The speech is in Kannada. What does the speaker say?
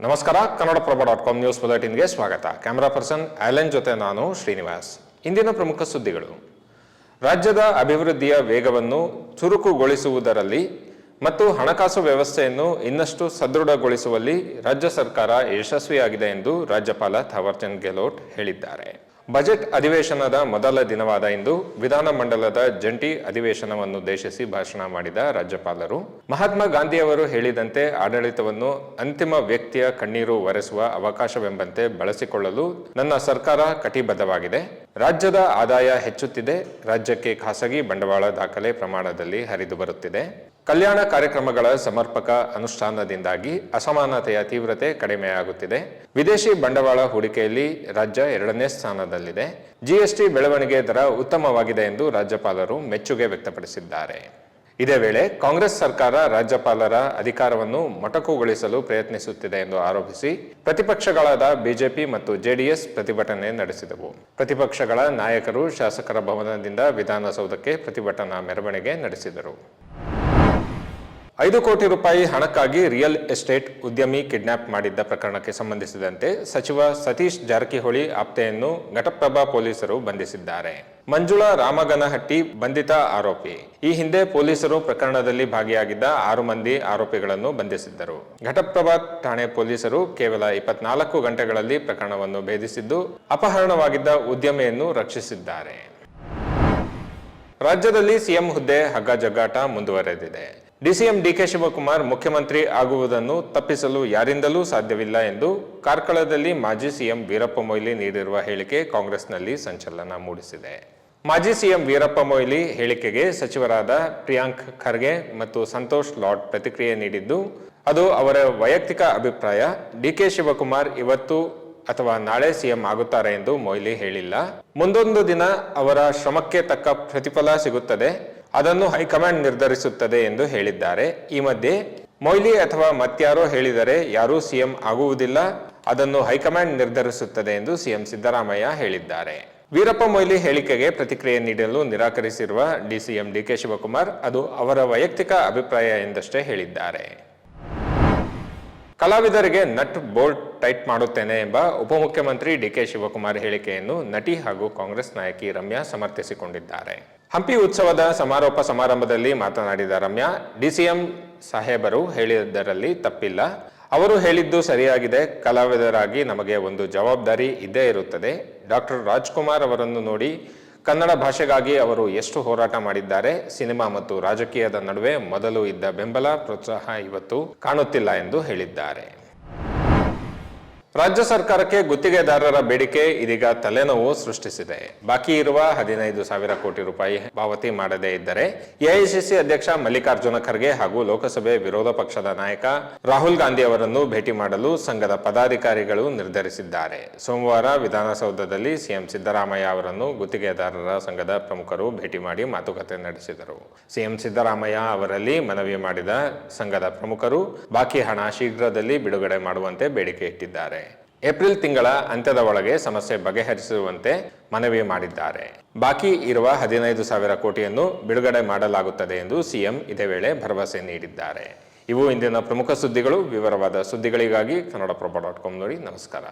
ನಮಸ್ಕಾರ, ಕನ್ನಡಪ್ರಭ ಡಾಟ್ ಕಾಮ್ ನ್ಯೂಸ್ ಬುಲೆಟಿನ್ಗೆ ಸ್ವಾಗತ. ಕ್ಯಾಮರಾ ಪರ್ಸನ್ ಆಲೆನ್ ಜೊತೆ ನಾನು ಶ್ರೀನಿವಾಸ್. ಇಂದಿನ ಪ್ರಮುಖ ಸುದ್ದಿಗಳು. ರಾಜ್ಯದ ಅಭಿವೃದ್ಧಿಯ ವೇಗವನ್ನು ಚುರುಕುಗೊಳಿಸುವುದರಲ್ಲಿ ಮತ್ತು ಹಣಕಾಸು ವ್ಯವಸ್ಥೆಯನ್ನು ಇನ್ನಷ್ಟು ಸದೃಢಗೊಳಿಸುವಲ್ಲಿ ರಾಜ್ಯ ಸರ್ಕಾರ ಯಶಸ್ವಿಯಾಗಿದೆ ಎಂದು ರಾಜ್ಯಪಾಲ ಥಾವರ್ಚಂದ್ ಗೆಹ್ಲೋಟ್ ಹೇಳಿದ್ದಾರೆ. ಬಜೆಟ್ ಅಧಿವೇಶನದ ಮೊದಲ ದಿನವಾದ ಇಂದು ವಿಧಾನಮಂಡಲದ ಜಂಟಿ ಅಧಿವೇಶನವನ್ನು ಅಧಿವೇಶನವನ್ನುದ್ದೇಶಿಸಿ ಭಾಷಣ ಮಾಡಿದ ರಾಜ್ಯಪಾಲರು. ಮಹಾತ್ಮ ಗಾಂಧಿಯವರು ಹೇಳಿದಂತೆ ಆಡಳಿತವನ್ನು ಅಂತಿಮ ವ್ಯಕ್ತಿಯ ಕಣ್ಣೀರು ಒರೆಸುವ ಅವಕಾಶವೆಂಬಂತೆ ಬಳಸಿಕೊಳ್ಳಲು ನನ್ನ ಸರ್ಕಾರ ಕಟಿಬದ್ಧವಾಗಿದೆ. ರಾಜ್ಯದ ಆದಾಯ ಹೆಚ್ಚುತ್ತಿದೆ. ರಾಜ್ಯಕ್ಕೆ ಖಾಸಗಿ ಬಂಡವಾಳ ದಾಖಲೆ ಪ್ರಮಾಣದಲ್ಲಿ ಹರಿದು ಬರುತ್ತಿದೆ. ಕಲ್ಯಾಣ ಕಾರ್ಯಕ್ರಮಗಳ ಸಮರ್ಪಕ ಅನುಷ್ಠಾನದಿಂದಾಗಿ ಅಸಮಾನತೆಯ ತೀವ್ರತೆ ಕಡಿಮೆಯಾಗುತ್ತಿದೆ. ವಿದೇಶಿ ಬಂಡವಾಳ ಹೂಡಿಕೆಯಲ್ಲಿ ರಾಜ್ಯ ಎರಡನೇ ಸ್ಥಾನದಲ್ಲಿದೆ. ಜಿಎಸ್ಟಿ ಬೆಳವಣಿಗೆ ದರ ಉತ್ತಮವಾಗಿದೆ ಎಂದು ರಾಜ್ಯಪಾಲರು ಮೆಚ್ಚುಗೆ ವ್ಯಕ್ತಪಡಿಸಿದ್ದಾರೆ. ಇದೇ ವೇಳೆ ಕಾಂಗ್ರೆಸ್ ಸರ್ಕಾರ ರಾಜ್ಯಪಾಲರ ಅಧಿಕಾರವನ್ನು ಮೊಟಕುಗೊಳಿಸಲು ಪ್ರಯತ್ನಿಸುತ್ತಿದೆ ಎಂದು ಆರೋಪಿಸಿ ಪ್ರತಿಪಕ್ಷಗಳಾದ ಬಿಜೆಪಿ ಮತ್ತು ಜೆಡಿಎಸ್ ಪ್ರತಿಭಟನೆ ನಡೆಸಿದವು. ಪ್ರತಿಪಕ್ಷಗಳ ನಾಯಕರು ಶಾಸಕರ ಭವನದಿಂದ ವಿಧಾನಸೌಧಕ್ಕೆ ಪ್ರತಿಭಟನಾ ಮೆರವಣಿಗೆ ನಡೆಸಿದರು. ಐದು ಕೋಟಿ ರೂಪಾಯಿ ಹಣಕ್ಕಾಗಿ ರಿಯಲ್ ಎಸ್ಟೇಟ್ ಉದ್ಯಮಿ ಕಿಡ್ನಾಪ್ ಮಾಡಿದ್ದ ಪ್ರಕರಣಕ್ಕೆ ಸಂಬಂಧಿಸಿದಂತೆ ಸಚಿವ ಸತೀಶ್ ಜಾರಕಿಹೊಳಿ ಆಪ್ತೆಯನ್ನು ಘಟಪ್ರಭಾ ಪೊಲೀಸರು ಬಂಧಿಸಿದ್ದಾರೆ. ಮಂಜುಳಾ ರಾಮಗನಹಟ್ಟಿ ಬಂಧಿತ ಆರೋಪಿ. ಈ ಹಿಂದೆ ಪೊಲೀಸರು ಪ್ರಕರಣದಲ್ಲಿ ಭಾಗಿಯಾಗಿದ್ದ ಆರು ಮಂದಿ ಆರೋಪಿಗಳನ್ನು ಬಂಧಿಸಿದ್ದರು. ಘಟಪ್ರಭಾ ಠಾಣೆ ಪೊಲೀಸರು ಕೇವಲ ಇಪ್ಪತ್ನಾಲ್ಕು ಗಂಟೆಗಳಲ್ಲಿ ಪ್ರಕರಣವನ್ನು ಭೇದಿಸಿದ್ದು, ಅಪಹರಣವಾಗಿದ್ದ ಉದ್ಯಮಿಯನ್ನು ರಕ್ಷಿಸಿದ್ದಾರೆ. ರಾಜ್ಯದಲ್ಲಿ ಸಿಎಂ ಹುದ್ದೆ ಹಗ್ಗ ಜಗ್ಗಾಟ ಮುಂದುವರೆದಿದೆ. ಡಿಸಿಎಂ ಡಿಕೆ ಶಿವಕುಮಾರ್ ಮುಖ್ಯಮಂತ್ರಿ ಆಗುವುದನ್ನು ತಪ್ಪಿಸಲು ಯಾರಿಂದಲೂ ಸಾಧ್ಯವಿಲ್ಲ ಎಂದು ಕಾರ್ಕಳದಲ್ಲಿ ಮಾಜಿ ಸಿಎಂ ವೀರಪ್ಪ ಮೊಯ್ಲಿ ನೀಡಿರುವ ಹೇಳಿಕೆ ಕಾಂಗ್ರೆಸ್ನಲ್ಲಿ ಸಂಚಲನ ಮೂಡಿಸಿದೆ. ಮಾಜಿ ಸಿಎಂ ವೀರಪ್ಪ ಮೊಯ್ಲಿ ಹೇಳಿಕೆಗೆ ಸಚಿವರಾದ ಪ್ರಿಯಾಂಕ್ ಖರ್ಗೆ ಮತ್ತು ಸಂತೋಷ್ ಲಾಡ್ ಪ್ರತಿಕ್ರಿಯೆ ನೀಡಿದ್ದು, ಅದು ಅವರ ವೈಯಕ್ತಿಕ ಅಭಿಪ್ರಾಯ. ಡಿಕೆ ಶಿವಕುಮಾರ್ ಇವತ್ತು ಅಥವಾ ನಾಳೆ ಸಿಎಂ ಆಗುತ್ತಾರೆ ಎಂದು ಮೊಯ್ಲಿ ಹೇಳಿಲ್ಲ. ಮುಂದೊಂದು ದಿನ ಅವರ ಶ್ರಮಕ್ಕೆ ತಕ್ಕ ಪ್ರತಿಫಲ ಸಿಗುತ್ತದೆ. ಅದನ್ನು ಹೈಕಮಾಂಡ್ ನಿರ್ಧರಿಸುತ್ತದೆ ಎಂದು ಹೇಳಿದ್ದಾರೆ. ಈ ಮಧ್ಯೆ ಮೊಯ್ಲಿ ಅಥವಾ ಮತ್ಯಾರೋ ಹೇಳಿದರೆ ಯಾರೂ ಸಿಎಂ ಆಗುವುದಿಲ್ಲ. ಅದನ್ನು ಹೈಕಮಾಂಡ್ ನಿರ್ಧರಿಸುತ್ತದೆ ಎಂದು ಸಿಎಂ ಸಿದ್ದರಾಮಯ್ಯ ಹೇಳಿದ್ದಾರೆ. ವೀರಪ್ಪ ಮೊಯ್ಲಿ ಹೇಳಿಕೆಗೆ ಪ್ರತಿಕ್ರಿಯೆ ನೀಡಲು ನಿರಾಕರಿಸಿರುವ ಡಿಸಿಎಂ ಡಿಕೆ ಶಿವಕುಮಾರ್ ಅದು ಅವರ ವೈಯಕ್ತಿಕ ಅಭಿಪ್ರಾಯ ಎಂದಷ್ಟೇ ಹೇಳಿದ್ದಾರೆ. ಕಲಾವಿದರಿಗೆ ನಟ್ ಬೋಲ್ಟ್ ಟೈಟ್ ಮಾಡುತ್ತೇನೆ ಎಂಬ ಉಪಮುಖ್ಯಮಂತ್ರಿ ಡಿಕೆ ಶಿವಕುಮಾರ್ ಹೇಳಿಕೆಯನ್ನು ನಟಿ ಹಾಗೂ ಕಾಂಗ್ರೆಸ್ ನಾಯಕಿ ರಮ್ಯಾ ಸಮರ್ಥಿಸಿಕೊಂಡಿದ್ದಾರೆ. ಹಂಪಿ ಉತ್ಸವದ ಸಮಾರೋಪ ಸಮಾರಂಭದಲ್ಲಿ ಮಾತನಾಡಿದ ರಮ್ಯಾ, ಡಿಸಿಎಂ ಸಾಹೇಬರು ಹೇಳಿದ್ದರಲ್ಲಿ ತಪ್ಪಿಲ್ಲ. ಅವರು ಹೇಳಿದ್ದು ಸರಿಯಾಗಿದೆ. ಕಲಾವಿದರಾಗಿ ನಮಗೆ ಒಂದು ಜವಾಬ್ದಾರಿ ಇದ್ದೇ ಇರುತ್ತದೆ. ಡಾಕ್ಟರ್ ರಾಜ್ಕುಮಾರ್ ಅವರನ್ನು ನೋಡಿ ಕನ್ನಡ ಭಾಷೆಗಾಗಿ ಅವರು ಎಷ್ಟು ಹೋರಾಟ ಮಾಡಿದ್ದಾರೆ. ಸಿನಿಮಾ ಮತ್ತು ರಾಜಕೀಯದ ನಡುವೆ ಮೊದಲು ಇದ್ದ ಬೆಂಬಲ, ಪ್ರೋತ್ಸಾಹ ಇವತ್ತು ಕಾಣುತ್ತಿಲ್ಲ ಎಂದು ಹೇಳಿದ್ದಾರೆ. ರಾಜ್ಯ ಸರ್ಕಾರಕ್ಕೆ ಗುತ್ತಿಗೆದಾರರ ಬೇಡಿಕೆ ಇದೀಗ ತಲೆನೋವು ಸೃಷ್ಟಿಸಿದೆ. ಬಾಕಿ ಇರುವ ಹದಿನೈದು ಸಾವಿರ ಕೋಟಿ ರೂಪಾಯಿ ಪಾವತಿ ಮಾಡದೇ ಇದ್ದರೆ ಎಐಸಿಸಿ ಅಧ್ಯಕ್ಷ ಮಲ್ಲಿಕಾರ್ಜುನ ಖರ್ಗೆ ಹಾಗೂ ಲೋಕಸಭೆ ವಿರೋಧ ಪಕ್ಷದ ನಾಯಕ ರಾಹುಲ್ ಗಾಂಧಿ ಅವರನ್ನು ಭೇಟಿ ಮಾಡಲು ಸಂಘದ ಪದಾಧಿಕಾರಿಗಳು ನಿರ್ಧರಿಸಿದ್ದಾರೆ. ಸೋಮವಾರ ವಿಧಾನಸೌಧದಲ್ಲಿ ಸಿಎಂ ಸಿದ್ದರಾಮಯ್ಯ ಅವರನ್ನು ಗುತ್ತಿಗೆದಾರರ ಸಂಘದ ಪ್ರಮುಖರು ಭೇಟಿ ಮಾಡಿ ಮಾತುಕತೆ ನಡೆಸಿದರು. ಸಿಎಂ ಸಿದ್ದರಾಮಯ್ಯ ಅವರಲ್ಲಿ ಮನವಿ ಮಾಡಿದ ಸಂಘದ ಪ್ರಮುಖರು, ಬಾಕಿ ಹಣ ಶೀಘ್ರದಲ್ಲಿ ಬಿಡುಗಡೆ ಮಾಡುವಂತೆ ಬೇಡಿಕೆ ಇಟ್ಟಿದ್ದಾರೆ. ಏಪ್ರಿಲ್ ತಿಂಗಳ ಅಂತ್ಯದ ಒಳಗೆ ಸಮಸ್ಯೆ ಬಗೆಹರಿಸುವಂತೆ ಮನವಿ ಮಾಡಿದ್ದಾರೆ. ಬಾಕಿ ಇರುವ ಹದಿನೈದು ಸಾವಿರ ಕೋಟಿಯನ್ನು ಬಿಡುಗಡೆ ಮಾಡಲಾಗುತ್ತದೆ ಎಂದು ಸಿಎಂ ಇದೇ ವೇಳೆ ಭರವಸೆ ನೀಡಿದ್ದಾರೆ. ಇವು ಇಂದಿನ ಪ್ರಮುಖ ಸುದ್ದಿಗಳು. ವಿವರವಾದ ಸುದ್ದಿಗಳಿಗಾಗಿ ಕನ್ನಡಪ್ರಭ ಡಾಟ್ ಕಾಮ್ ನೋಡಿ ನಮಸ್ಕಾರ.